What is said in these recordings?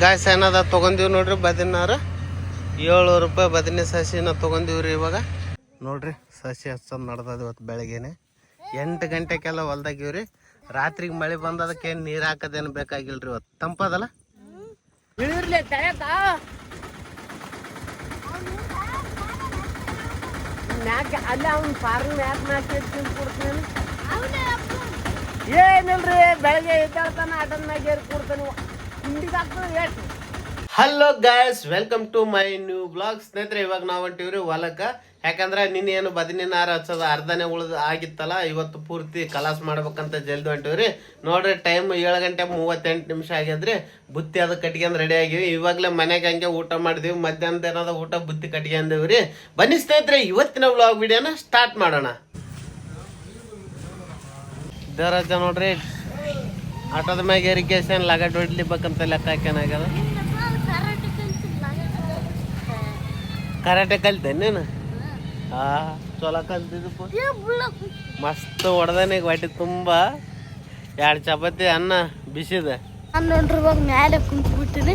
Guys ಏನದ ತೊಗೊಂಡಿವಿ ನೋಡ್ರಿ ಬದಿನಾರ. ಏಳ್ನೂರು ರೂಪಾಯಿ ಬದನೆ ಸಸಿನ ತೊಗೊಂಡಿವ್ರಿ ಇವಾಗ. ನೋಡ್ರಿ ಸಸಿ ಹಚ್ಚೋದು ನಡ್ದದ ಇವತ್ತು ಬೆಳಗ್ಗೆನೆ. ಎಂಟು ಗಂಟೆಗೆಲ್ಲ ಹೊಲ್ದಾಗಿವ್ರಿ ರಾತ್ರಿಗೆ ಮಳೆ ಬಂದದಕ್ಕೆ ಏನು ನೀರು ಹಾಕೋದೇನು ಬೇಕಾಗಿಲ್ರಿ ಇವತ್ತು. ತಂಪದಲ್ಲ? ಕೊಡ್ತೀನಿ ಏನಿಲ್ರಿ, ಬೆಳಗ್ಗೆ ಇದ್ದಾಳ್ತಾನೆ ಏರಿ ಕೊಡ್ತಾನೆ. Hello guys welcome to my new blog ಸ್ನೇಹಿತರೆ, ಇವಾಗ ನಾವು ಹೊಂಟಿವ್ರಿ ಹೊಲಕ್ಕೆ. ಯಾಕಂದ್ರೆ ನಿನ್ನೆ ಏನು ಬದನಿನ ನಾರ ಹಚ್ಚೋದು ಅರ್ಧನೇ ಉಳಿದು ಆಗಿತ್ತಲ್ಲ, ಇವತ್ತು ಪೂರ್ತಿ ಕಲಾಸ್ ಮಾಡ್ಬೇಕಂತ ಜಲ್ದಿ ಹೊಂಟಿವ್ರಿ. ನೋಡ್ರಿ ಟೈಮ್ ಏಳು ಗಂಟೆ ಮೂವತ್ತೆಂಟು ನಿಮಿಷ ಆಗ್ಯದ್ರಿ. ಬುತ್ತಿ ಅದು ಕಟ್ಕೊಂಡು ರೆಡಿ ಆಗಿವಿ. ಇವಾಗಲೇ ಮನೆಗೆ ಹಂಗೆ ಊಟ ಮಾಡಿದ್ವಿ. ಮಧ್ಯಾಹ್ನದ ಏನಾದ ಊಟ, ಬುತ್ತಿ ಕಟ್ಕೊಂಡೇವ್ರಿ ಬನ್ನಿ ಸ್ನೇಹಿತರೆ, ಇವತ್ತಿನ ಬ್ಲಾಗ್ ವಿಡಿಯೋನ ಸ್ಟಾರ್ಟ್ ಮಾಡೋಣ. ದೇವರಾಜ ನೋಡ್ರಿ. ಆಟೋದ ಮ್ಯಾಗ ಇರಿಗೇಷನ್ ಲಗಟ್ ಹೊಡ್ಲಿಬೇಕಂತ ಲೆಕ್ಕ ಹಾಕ್ಯನಾಗದ ಕರಾಟೆ ಕಲ್ತೆ ನೀನು? ಹಾ. ಚಲೋ ಕಲ್ತಿದ್ದಪ್ಪ ಮಸ್ತ್ ಹೊಡೆದಾನೆ ಹೊಟ್ಟೆ ತುಂಬ. ಎರಡು ಚಪಾತಿ ಅನ್ನ ಬಿಸಿದ. ನೋಡ್ರಿ ಇವಾಗ ಮ್ಯಾಲೆ ಕುಂತ್ಬಿಟ್ಟಿನಿ.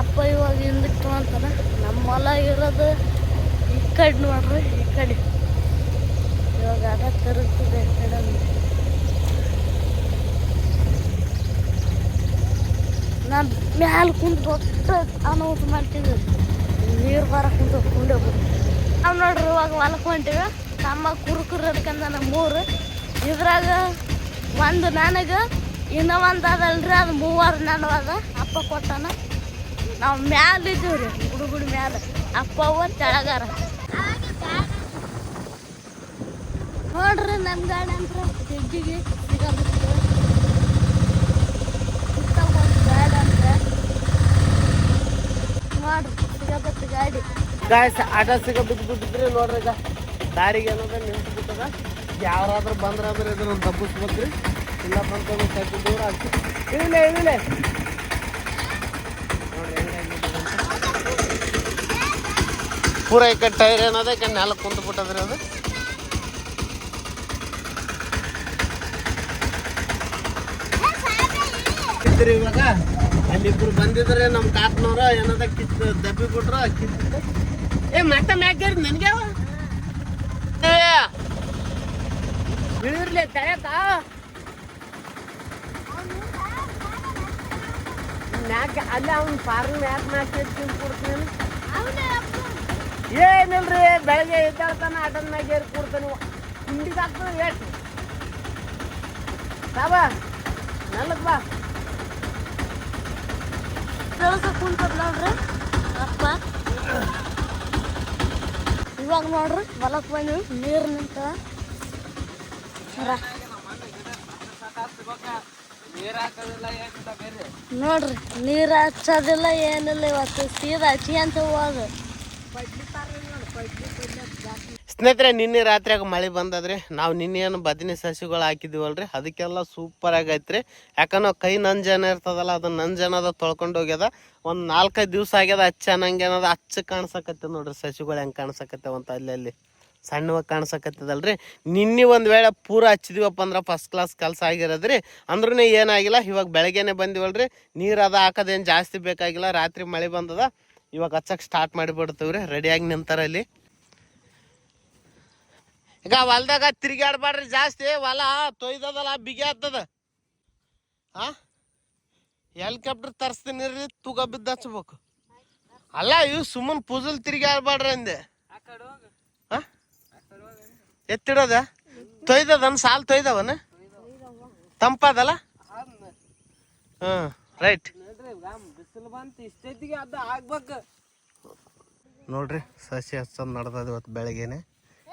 ಅಪ್ಪ ಇವಾಗ ಹಿಂದಕ್ಕೆ ತೊಗೊಂತಾನ ನಮ್ಮ ಹೊಲ ಇರೋದು ಈ ಕಡೆ ನೋಡ್ರಿ ಈ ಕಡೆ. ಇವಾಗ ಅದ ತಿರುಗ್ತದೆ ಈ ಕಡೆ ನಾನು ಮ್ಯಾಲೆ ಕುಂತು ದೊಡ್ಡ ಅನೌನ್ಸ್ ಮಾಡ್ತೀವಿ ನೀರು ಬರ ಕುಂತ ಕುಂಡೆ ನಾವು ನೋಡ್ರಿ ಇವಾಗ ಹೊಲಕ್ಕೆ ಹೊಂಟಿವಿ ತಮ್ಮ ಕುರುಕುರು ನಮ್ಮ ಮೂರು ಇದ್ರಾಗ ಒಂದು ನನಗೆ ಇನ್ನೂ ಒಂದು ಅದಲ್ರಿ ಅದು ಮೂವರು ನಾನು ಅದ ಅಪ್ಪ ಕೊಟ್ಟಾನ ನಾವು ಮ್ಯಾಲ ಇದ್ದೀವಿ ರೀ ಹುಡುಗುಡಿ ಮ್ಯಾಲ ಅಪ್ಪ ಅವ್ವ ತೆಳಗಾರ ನೋಡ್ರಿ ನಮ್ಮ ಗಾಡಿ ಅಂತ ಜಗ್ಗಿಗೆ ಸಿಗಬೇಕು ಗಾಡಿ ಅಂತ ನೋಡ್ರಿ ಸಿಗಬೇಕು ಗಾಡಿ ಗಾಯ್ಸ್ ಆಟೋ ಸಿಗ ಬಿದ್ದು ಬಿಟ್ಟಿದ್ರಿ ನೋಡ್ರಿ ಈಗ. ದಾರಿಗೆ ಏನದ ನಿಂತು ಬಿಟ್ಟದ? ಯಾರಾದ್ರೂ ಬಂದ್ರಾದ್ರೆ ಇದ್ರ ದಬ್ಬಿಸ್ಬೇಕ್ರಿ. ಇಲ್ಲ ಬಂತು ಸ್ವಲ್ಪ ದೂರ ಆಗ್ತಿ ಹೆಂಗಾಗಿದೆ ಅಂತ. ಪೂರ ಈ ಕಡೆ ಟೈರ್ ಏನದ? ಈ ಕಡೆ ನೆಲ ಕುಂತು ಬಿಟ್ಟದ್ರಿ ಅದು. ಇದ್ರಿ ಇವಾಗ ಅಲ್ಲಿಬ್ರು ಬಂದಿದ್ರೆ ನಮ್ಮ ಕಾಕ್ನವ್ರ ಏನದ ಕಿತ್ ದಬ್ಬಿ ಬಿಟ್ರ ಕಿತ್ ಏ ಮತ್ತೆ ಮ್ಯಾಕೇರಿ ನನ್ಗೆ ಇಳಿರ್ಲಿ ತಯಕ ಮ್ಯಾಕ್ ಅಲ್ಲ ಅವ್ನ ಫಾರ್ಮ್ ಮ್ಯಾಕ್ ಮ್ಯಾಕ್ ತಿಂದು ಕೊಡ್ತೀನಿ. ಏನಿಲ್ರಿ, ಬೆಳಗ್ಗೆ ಎದ್ದಾಳ್ತಾನ ಆಟದ ಮ್ಯಾಗ ಏರಿ ಕೊಡ್ತಾನೆ ಹಾಕ್ತಾನೆ ಎಷ್ಟು ಬಾ. ನಲ್ಲಕ್ ಬಾ ಕೆಲಸ ಕುಂತದ ನೋಡ್ರಿ ಅಪ್ಪ ಇವಾಗ ನೋಡ್ರಿ ಹೊಲಕ್ಕೆ ಬಂದು ನೀರು ನಿಂತ ನೋಡ್ರಿ ನೀರು ಹಚ್ಚೋದಿಲ್ಲ ಏನಿಲ್ಲ ಇವತ್ತು ಸೀದಾ ಹಚ್ಚಿ ಅಂತ ಹೋಗೋದು ಸ್ನೇಹಿತರೆ, ನಿನ್ನೆ ರಾತ್ರಿಯಾಗ ಮಳೆ ಬಂದದ್ರಿ ನಾವು ನಿನ್ನೆ ಏನು ಬದನೆ ಸಸಿಗಳು ಹಾಕಿದಿವಲ್ರಿ ಅದಕ್ಕೆಲ್ಲ ಸೂಪರ್ ಆಗೈತ್ರಿ. ಯಾಕಂದ್ರೆ ಕೈ ನಂಜನ ಇರ್ತದಲ್ಲ ಅದು ನಂಜನದ ತೊಳ್ಕೊಂಡು ಹೋಗ್ಯದ. ಒಂದು ನಾಲ್ಕೈದು ದಿವಸ ಆಗ್ಯದ ಹಚ್ಚ ಅನ್ನಂಗೆ ಅಚ್ಚ ಹಚ್ಚ ಕಾಣಿಸಕತ್ತೆ ನೋಡ್ರಿ, ಸಸಿಗಳು ಹೆಂಗೆ ಕಾಣಿಸಕತ್ತೆ ಅಂತ ಅಲ್ಲಿ ಸಣ್ಣವಾಗಿ ಕಾಣಿಸಕತ್ತದಲ್ರಿ. ನಿನ್ನೆ ಒಂದು ವೇಳೆ ಪೂರ ಹಚ್ಚಿದೀವಪ್ಪ ಅಂದ್ರೆ ಫಸ್ಟ್ ಕ್ಲಾಸ್ ಕೆಲಸ ಆಗಿರೋದ್ರಿ. ಅಂದ್ರೂ ಏನಾಗಿಲ್ಲ, ಇವಾಗ ಬೆಳಗ್ಗೆನೆ ಬಂದಿವಲ್ರಿ. ನೀರು ಅದ ಹಾಕೋದೇನು ಜಾಸ್ತಿ ಬೇಕಾಗಿಲ್ಲ. ರಾತ್ರಿ ಮಳೆ ಬಂದದ, ಇವಾಗ ಹಚ್ಚಕ್ಕೆ ಸ್ಟಾರ್ಟ್ ಮಾಡಿಬಿಡ್ತೀವ್ರಿ. ರೆಡಿಯಾಗಿ ನಿಂತಾರ ಅಲ್ಲಿ ಈಗ ಹೊಲ್ದಾಗ ತಿರ್ಗಾಡ್ಬಾಡ್ರಿ ಜಾಸ್ತಿ. ಹೊಲ ತೊಯ್ದದಲ್ಲ ಬಿಗಿ ಆಗ್ತದ. ಹಾ ಹೆಲಿಕಾಪ್ಟರ್ ತರಿಸ್ತೀನಿ ರೀ ತೂಗ ಬಿದ್ದು ಹಚ್ಬೇಕು. ಅಲ್ಲ ಇವು ಸುಮ್ಮನೆ ಪೂಜಲ್ ತಿರ್ಗಾಡ್ಬಾಡ್ರಿ ಅಂದೆ. ಹಾ ಎತ್ತಿಡೋದ? ತೊಯ್ದದನ್ ಸಾಲ್ ತೊಯ್ದವನ? ತಂಪದಲ್ಲ? ಹ್ಮ್ ರೈಟ್ ನೋಡ್ರಿ ಸಸಿ ಹಚ್ಚೋದು ನಡ್ದದ ಇವತ್ತು ಬೆಳಗ್ಗೆನೆ.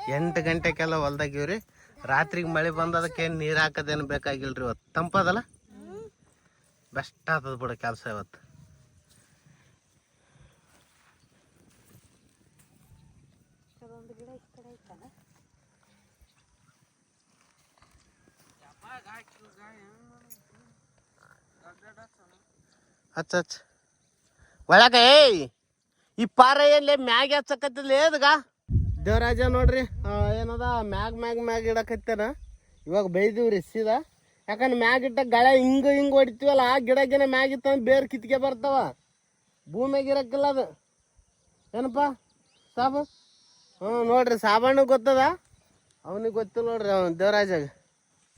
ಎಂಟು ಗಂಟೆಗೆಲ್ಲ ಹೊಲ್ದಾಗಿವ್ರಿ ರಾತ್ರಿಗೆ ಮಳೆ ಬಂದದಕ್ಕೆ ಏನು ನೀರು ಹಾಕೋದೇನು ಬೇಕಾಗಿಲ್ರಿ ಇವತ್ತು ತಂಪದಲ್ಲ? ಬೆಸ್ಟ್ ಆಗ್ತದ ಬಿಡ ಕೆಲಸ ಇವತ್ತು ಹಚ್ಚ ಹಚ್ಚ. ಒಳಗ ಏಯ್, ಈ ಪಾರ ಎಲ್ಲಿ ಮ್ಯಾಗ ಹಚ್ಚಕತ್ತಿಲ್ಲ ಏದ್ಗ ದೇವರಾಜ ನೋಡ್ರಿ. ಏನದ? ಮ್ಯಾಗ್ ಮ್ಯಾಗ್ ಮ್ಯಾಗ್ ಇಡಕತ್ತೇನ? ಇವಾಗ ಬೈದಿವ್ರಿ ಸೀದಾ. ಯಾಕಂದ್ರೆ ಮ್ಯಾಗಿಟ್ಟ ಗಳೆ ಹಿಂಗ ಹಿಂಗ ಹೊಡಿತೀವಲ್ಲ, ಆ ಗಿಡ ಗಿಡ ಮ್ಯಾಗಿತ್ತ ಬೇರ್ ಕಿತ್ಕೆ ಬರ್ತಾವ. ಭೂಮಿಯಾಗ ಇರಕ್ಕಿಲ್ಲ ಅದು. ಏನಪ್ಪ? ಸಾಬು? ಹ್ಞೂ ನೋಡ್ರಿ ಸಾಬಣ್ಣ ಗೊತ್ತದ? ಅವನಿಗೆ ಗೊತ್ತಿಲ್ಲ ನೋಡ್ರಿ ಅವನು ದೇವರಾಜಾಗ.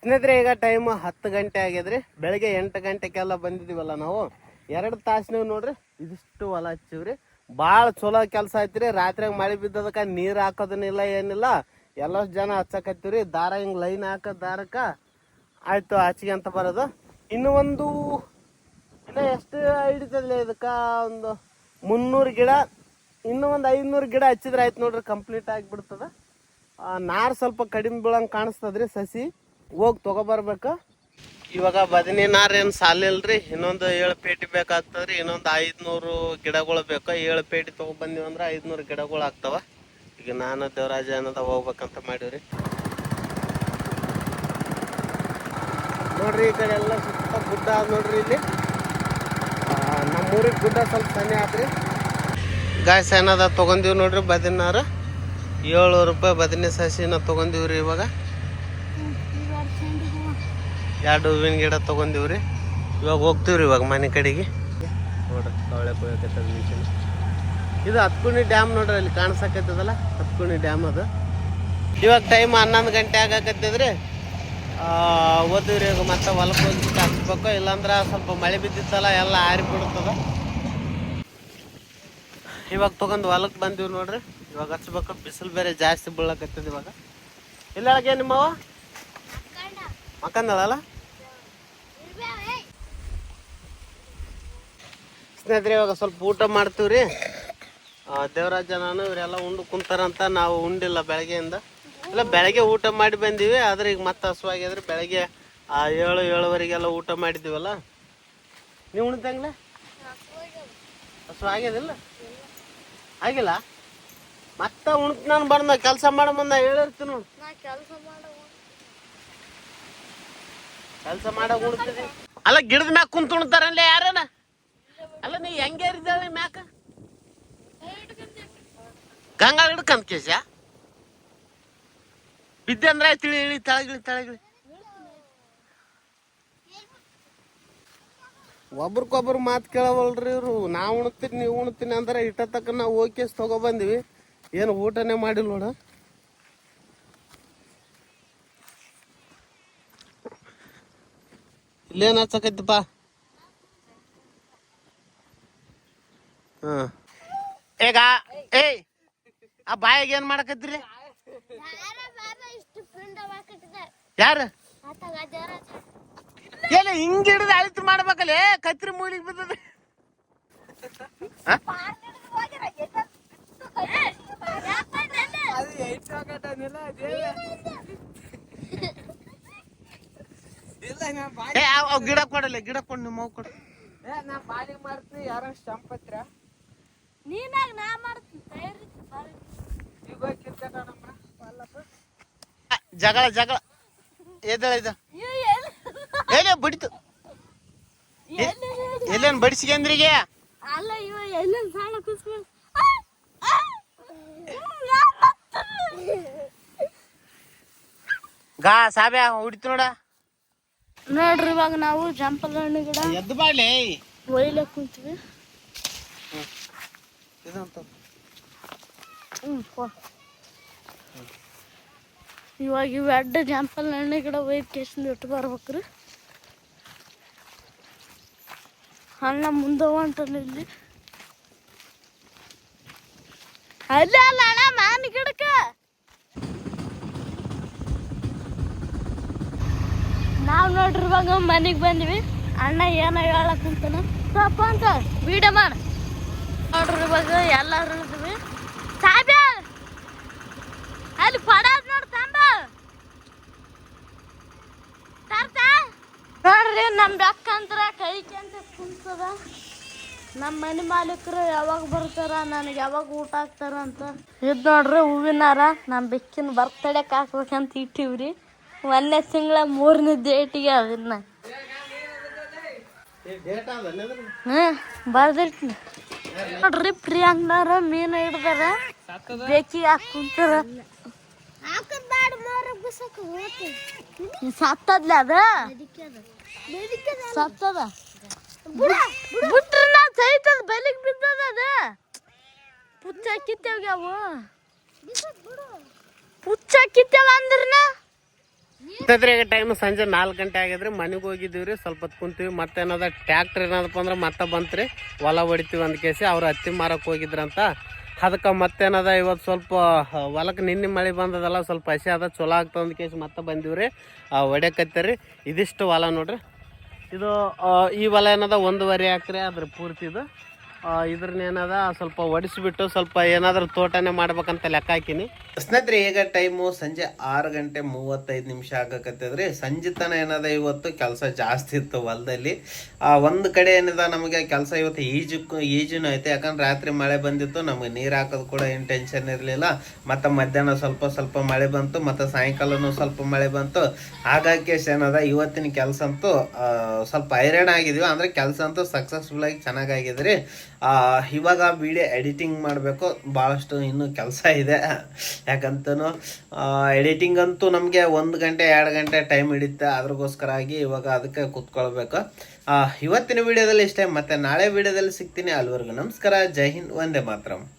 ಸ್ನೇಹಿತರೆ, ಈಗ ಟೈಮ್ ಹತ್ತು ಗಂಟೆ ಆಗ್ಯದ್ರಿ. ಬೆಳಗ್ಗೆ ಎಂಟು ಗಂಟೆಗೆಲ್ಲ ಬಂದಿದ್ದೀವಲ್ಲ ನಾವು. ಎರಡು ತಾಸಿನ ನೋಡ್ರಿ, ಇದಿಷ್ಟು ಹೊಲ ಹಚ್ಚಿವ್ರಿ. ಭಾಳ ಚಲೋ ಕೆಲಸ ಐತ್ರಿ. ರಾತ್ರಿಯಾಗ ಮಳೆ ಬಿದ್ದದಕ್ಕೆ ನೀರು ಹಾಕೋದನ್ನಿಲ್ಲ, ಏನಿಲ್ಲ. ಎಲ್ಲಷ್ಟು ಜನ ಹಚ್ಚಕತ್ತೀವ್ರಿ. ದಾರ ಹಿಂಗೆ ಲೈನ್ ಹಾಕೋ, ದಾರಕ್ಕೆ. ಆಯ್ತು, ಆಚೆಗೆ ಅಂತ ಬರೋದು. ಇನ್ನು ಒಂದು, ಇನ್ನು ಎಷ್ಟು ಹಿಡಿತದ್ಲೆ ಇದಕ್ಕೆ? ಒಂದು ಮುನ್ನೂರು ಗಿಡ, ಇನ್ನು ಒಂದು ಐನೂರು ಗಿಡ ಹಚ್ಚಿದ್ರೆ ಆಯ್ತು ನೋಡ್ರಿ ಕಂಪ್ಲೀಟ್ ಆಗಿಬಿಡ್ತದ. ನಾರು ಸ್ವಲ್ಪ ಕಡಿಮೆ ಬೀಳಂಗೆ ಕಾಣಿಸ್ತದ್ರಿ ಸಸಿ. ಹೋಗಿ ತೊಗೊಬರ್ಬೇಕು ಇವಾಗ ಬದನಿ ನಾರೇನು ಸಾಲಿಲ್ರಿ ಇನ್ನೊಂದು ಏಳು ಪೇಟಿ ಬೇಕಾಗ್ತದ್ರಿ, ಇನ್ನೊಂದು ಐದ್ನೂರು ಗಿಡಗಳು ಬೇಕು? ಏಳು ಪೇಟಿ ತೊಗೊಬಂದಿವಿ ಅಂದ್ರೆ ಐದ್ನೂರು ಗಿಡಗಳು ಆಗ್ತಾವ. ಈಗ ನಾನು ದೇವರಾಜ ಅನ್ನೋದ ಹೋಗ್ಬೇಕಂತ ಮಾಡೀವ್ರಿ. ನೋಡ್ರಿ ಈ ಕಡೆ ಎಲ್ಲ ಸುತ್ತ ಗುಡ್ಡ ಆದ ನೋಡ್ರಿ ಇಲ್ಲಿ. ನಮ್ಮೂರಿಗೆ ಗುಡ್ಡ ಸ್ವಲ್ಪ ಸನಿ ಆದ್ರಿ. ಗಾಯ್ಸ್ ಏನದ ತೊಗೊಂಡಿವಿ ನೋಡ್ರಿ ಬದನಾರು ಏಳ್ನೂರು ರೂಪಾಯಿ ಬದನೆ ಸಸಿನ ತೊಗೊಂಡಿವ್ರಿ ಇವಾಗ. ಎರಡು ಹೂವಿನ ಗಿಡ ತೊಗೊಂಡಿವ್ರಿ. ಇವಾಗ ಹೋಗ್ತೀವ್ರಿ ಇವಾಗ ಮನೆ ಕಡೆಗೆ. ನೋಡ್ರಿ ಇದು ಹತ್ಕುಣಿ ಡ್ಯಾಮ್ ನೋಡ್ರಿ, ಅಲ್ಲಿ ಕಾಣಿಸಕತ್ತದಲ್ಲ? ಹತ್ಕುಣಿ ಡ್ಯಾಮ್ ಅದು. ಇವಾಗ ಟೈಮ್ ಹನ್ನೊಂದು ಗಂಟೆ ಆಗಕತ್ತಿದ್ರಿ. ಓದಿವ್ರಿ ಇವಾಗ ಮತ್ತೆ ಹೊಲಕ್ಕೆ ಹೋಗ್ಬಿಟ್ಟು ಹಚ್ಬೇಕು ಇಲ್ಲಾಂದ್ರೆ ಸ್ವಲ್ಪ ಮಳೆ ಬಿದ್ದಿತ್ತಲ್ಲ, ಎಲ್ಲ ಆರಿ ಬಿಡ್ತದ. ಇವಾಗ ತಗೊಂಡು ಹೊಲಕ್ಕೆ ಬಂದೀವಿ ನೋಡ್ರಿ. ಇವಾಗ ಹಚ್ಬೇಕು. ಬಿಸಿಲು ಬೇರೆ ಜಾಸ್ತಿ ಬೀಳಕತ್ತದ ಇವಾಗ. ಇಲ್ಲೊಳಗೆ ನಿಮ್ಮವ ಮಕ್ಕಂದಳಲ್ಲ ಸ್ನೇಹಿತರೆ ಇವಾಗ ಸ್ವಲ್ಪ ಊಟ ಮಾಡ್ತೀವ್ರಿ. ಆ, ದೇವರಾಜ ನಾನು ಇವರೆಲ್ಲ ಉಂಡು ಕುಂತಾರಂತ ನಾವು ಉಂಡಿಲ್ಲ ಬೆಳಗ್ಗೆಯಿಂದ. ಇಲ್ಲ ಬೆಳಗ್ಗೆ ಊಟ ಮಾಡಿ ಬಂದೀವಿ ಆದ್ರೆ ಈಗ ಮತ್ತೆ ಹಸುವಾಗಿದ್ರೆ ಬೆಳಗ್ಗೆ ಏಳು ಏಳುವರೆಗೆಲ್ಲ ಊಟ ಮಾಡಿದ್ದೀವಲ್ಲ? ನೀವು ಉಣ್ತಂಗ್ಲ ಹಸು ಆಗಿಲ್ಲ? ಮತ್ತೆ ಉಣ್ತ ನಾನು ಬಂದ ಕೆಲಸ ಮಾಡ ಮುಂದೆ ಹೇಳಿರ್ತೀನಿ ನೋಡು. ಕೆಲಸ ಮಾಡೋ ಉಣ್ತೀನಿ ಅಲ್ಲ ಗಿಡದ ಮ್ಯಾಗ ಕುಂತ ಉಣ್ತಾರಲ್ಲ ಯಾರನ? ಅಲ್ಲ ನೀ ಹೆಂಗೆ ಇದ್ದಾಳೆ ಮ್ಯಾಕ? ಗಂಗಾ ಹಿಡ್ಕಂತ ಕೇಶ ಬಿದ್ದೆ ಅಂದ್ರೆ ತಿಳಿ ಇಳಿ ಇಳಿ ತಳಗಿಳಿ ತಳಗಿಳಿ. ಒಬ್ರಿಗೊಬ್ರು ಮಾತು ಕೇಳವಲ್ರಿ ಇವ್ರು. ನಾವು ಉಣ್ತೀನಿ ನೀವು ಉಣ್ತೀನಿ ಅಂದ್ರೆ ಇಟ್ಟ ತಕ್ಕ ನಾವು ಹೋಗಿ ತಗೊಬಂದಿವಿ ಏನು ಊಟನೇ ಮಾಡಿಲ್ಲ ನೋಡ. ಇಲ್ಲೇನು ಹಚ್ಚಕೈತಿಪ್ಪ ಈಗ ಏಯ್ ಆ ಬಾಯಿಗೆ ಏನ್ ಮಾಡಕತ್ತೀರಿ? ಯಾರು ಎಲ್ಲ ಹಿಂಗ ಹಿಡಿದು ಅಳಿತು ಮಾಡ್ಬೇಕಲ್ಲ? ಕತ್ರಿ ಮೂಲಿಗೆ ಬಿದ್ದದ. ಗಿಡ ಕೊಡಲ್ಲ ಗಿಡ ಕೊಡು ನಿಮ್ಮ ಕೊಡು. ಏ ನಾ ಬಾಡಿ ಮಾಡ್ತೀನಿ ಯಾರೋ ಸಂಪತ್ರ ನೀನಾಗ ನಾ ಮಾಡ್ತೀನಿ ತಯಾರಿ ಜಗಳ ಜಗಳ. ಎದ್ದೇಳ ಇದ. ಏನೇ ಬಡಿತು? ಎಲ್ಲೇನ್ ಬಡಿಸ್ಕೊಂಡ್ರಿಗೆ ಅಲ್ಲ ಇವ ಎಲ್ಲ ಸಣ್ಣ ಕುಸ್ಕೊಂಡು ಗಾ ಸಾಬ್ಯಾ ಹೊಡಿತು ನೋಡ. ನೋಡ್ರಿ ಇವಾಗ ನಾವು ಜಂಪಲ್ ಹಣ್ಣು ಗಿಡ ಎದ್ದು ಬಾಳೆ ಒಯ್ಲಕ್ ಕುಂತೀವಿ. ಇದಂತ. ಹ್ಮ್ ಹೋ. ಇವಾಗ ಇವು ಅಡ್ಡ ಜಾಂಪಲ್ ಹಣ್ಣು ಗಿಡ ಒಯ್ದು ಕೇಸಿಂದ ಇಟ್ಟು ಬರ್ಬೇಕ್ರಿ. ಅಣ್ಣ ಮುಂದೆ ಹೊಂಟನ ಇಲ್ಲಿ. ಅಲ್ಲ ಅಲ್ಲ, ಅಣ್ಣ ಮಾನ್ ಗಿಡಕ್ಕ. ನಾವು ನೋಡ್ರಿ ಇವಾಗ ಮನೆಗೆ ಬಂದ್ವಿ. ಅಣ್ಣ ಏನ ಹೇಳಕ್ ಕುಂತಾನ? ತಪ್ಪ ಅಂತ ವೀಡಿಯೋ ಮಾಡ. ನೋಡ್ರಿ ಇವಾಗ ಎಲ್ಲರೂ ಇದ್ವಿ ಸಾಬ್ಯ ಅಲ್ಲಿ ಪಡ ನೋಡ್ ತಂಬ. ತರ್ತಾ ನೋಡ್ರಿ ನಮ್ ಬೆಕ್ಕ ಅಂತರ ಕೈ ಕೆಂತ ಕುಂತದ. ನಮ್ಮ ಮನೆ ಮಾಲೀಕರು ಯಾವಾಗ ಬರ್ತಾರ ನನಗೆ ಯಾವಾಗ ಊಟ ಹಾಕ್ತಾರ ಅಂತ. ಇದು ನೋಡ್ರಿ ಹೂವಿನಾರ ನಮ್ಮ ಬೆಕ್ಕಿನ ಬರ್ತಡೇಕ್ ಹಾಕ್ಬೇಕಂತ ಇಟ್ಟಿವ್ರಿ. ಒಂದನೇ ತಿಂಗಳ ಮೂರನೇ ಡೇಟಿಗೆ ಅದನ್ನ. ಹ್ಮ್ ಬರ್ದಿರ್ತೀನಿ. ನೋಡ್ರಿ ಪ್ರಿಯಾಂಕನವ್ರ ಮೀನು ಹಿಡ್ದಾರ. ಬೇಕಿ ಹಾಕೊಂತಾರ ಕುಂತಾರ. ಸತ್ತದ್ಲ ಅದ? ಸತ್ತದ? ಬಿಟ್ರ ನಾ ಸೈತದ ಬಲಿಗ್ ಬಿದ್ದದ ಅದ? ಪುಚ್ಚ ಕಿತ್ತೇವ್ಯಾವು ಪುಚ್ಚ ಕಿತ್ತೇವ ಅಂದ್ರನ? ಈಗ ಟೈಮ್ ಸಂಜೆ ನಾಲ್ಕು ಗಂಟೆ ಆಗಿದ್ರೆ ಮನೆಗೆ ಹೋಗಿದ್ದೀವಿ ರೀ ಸ್ವಲ್ಪ ಹೊತ್ತು ಕುಂತೀವಿ. ಮತ್ತೆ ಏನದ ಟ್ಯಾಕ್ಟ್ರ್ ಏನದಪ್ಪ ಅಂದ್ರೆ ಮತ್ತೆ ಬಂತ್ರಿ. ಹೊಲ ಹೊಡಿತೀವಿ ಅಂದ ಕೇಸಿ ಅವ್ರು ಹತ್ತಿ ಮಾರಕ್ಕೆ ಹೋಗಿದ್ರಂತ. ಅದಕ್ಕೆ ಮತ್ತೇನದ ಇವತ್ತು ಸ್ವಲ್ಪ ಹೊಲಕ್ಕೆ ನಿನ್ನೆ ಮಳೆ ಬಂದದಲ್ಲ, ಸ್ವಲ್ಪ ಹಸಿ ಅದ ಚಲೋ ಆಗ್ತದೆ ಅಂದ ಕೇಸಿ ಮತ್ತೆ ಬಂದೀವಿ ರೀ ಹೊಡ್ಯಕತ್ತೀರಿ. ಇದಿಷ್ಟು ಹೊಲ ನೋಡ್ರಿ. ಇದು ಈ ಹೊಲ ಏನದ ಒಂದೂವರೆ ಎಕರೆ ಅದ್ರ ಪೂರ್ತಿ ಇದು. ಆ, ಇದ್ರನ್ನ ಏನದ ಸ್ವಲ್ಪ ಒಡಿಸ್ಬಿಟ್ಟು ಸ್ವಲ್ಪ ಏನಾದ್ರೂ ತೋಟನೇ ಮಾಡ್ಬೇಕಂತ ಲೆಕ್ಕ ಹಾಕಿನಿ. ಸ್ನೇಹಿತರೆ ಈಗ ಟೈಮು ಸಂಜೆ ಆರು ಗಂಟೆ ಮೂವತ್ತೈದು ನಿಮಿಷ ಆಗಕತ್ತದ್ರಿ ಸಂಜೆ ತನ ಏನದ ಇವತ್ತು ಕೆಲಸ ಜಾಸ್ತಿ ಇತ್ತು ಹೊಲದಲ್ಲಿ. ಆ ಒಂದು ಕಡೆ ಏನಿದೆ ನಮಗೆ ಕೆಲಸ ಇವತ್ತು ಈಜಕ್ಕೂ ಈಜುನು ಐತೆ ಯಾಕಂದ್ರೆ ರಾತ್ರಿ ಮಳೆ ಬಂದಿತ್ತು ನಮಗೆ ನೀರು ಹಾಕೋದು ಕೂಡ ಏನು ಟೆನ್ಷನ್ ಇರಲಿಲ್ಲ. ಮತ್ತು ಮಧ್ಯಾಹ್ನ ಸ್ವಲ್ಪ ಸ್ವಲ್ಪ ಮಳೆ ಬಂತು ಮತ್ತು ಸಾಯಂಕಾಲನೂ ಸ್ವಲ್ಪ ಮಳೆ ಬಂತು. ಹಾಗಾಗಿ ಏನದ ಇವತ್ತಿನ ಕೆಲಸ ಅಂತೂ ಸ್ವಲ್ಪ ಹೈರಾಣ ಆಗಿದ್ವಿ ಅಂದರೆ ಕೆಲಸ ಅಂತೂ ಸಕ್ಸಸ್ಫುಲ್ ಆಗಿ ಚೆನ್ನಾಗಾಗಿದ್ರಿ. ಇವಾಗ ವಿಡಿಯೋ ಎಡಿಟಿಂಗ್ ಮಾಡಬೇಕು. ಭಾಳಷ್ಟು ಇನ್ನೂ ಕೆಲಸ ಇದೆ. ಯಾಕಂತನೂ ಎಡಿಟಿಂಗ್ ಅಂತೂ ನಮಗೆ ಒಂದು ಗಂಟೆ, ಎರಡು ಗಂಟೆ ಟೈಮ್ ಹಿಡಿತ. ಅದ್ರಗೋಸ್ಕರ ಆಗಿ ಇವಾಗ ಅದಕ್ಕೆ ಕೂತ್ಕೊಳ್ಬೇಕು. ಇವತ್ತಿನ ವಿಡಿಯೋದಲ್ಲಿ ಇಷ್ಟೇ. ಮತ್ತೆ ನಾಳೆ ವಿಡಿಯೋದಲ್ಲಿ ಸಿಗ್ತೀನಿ ಅಲ್ಲಿವರೆಗೂ. ನಮಸ್ಕಾರ. ಜೈ ಹಿಂದ್. ಒಂದೇ ಮಾತ್ರಂ.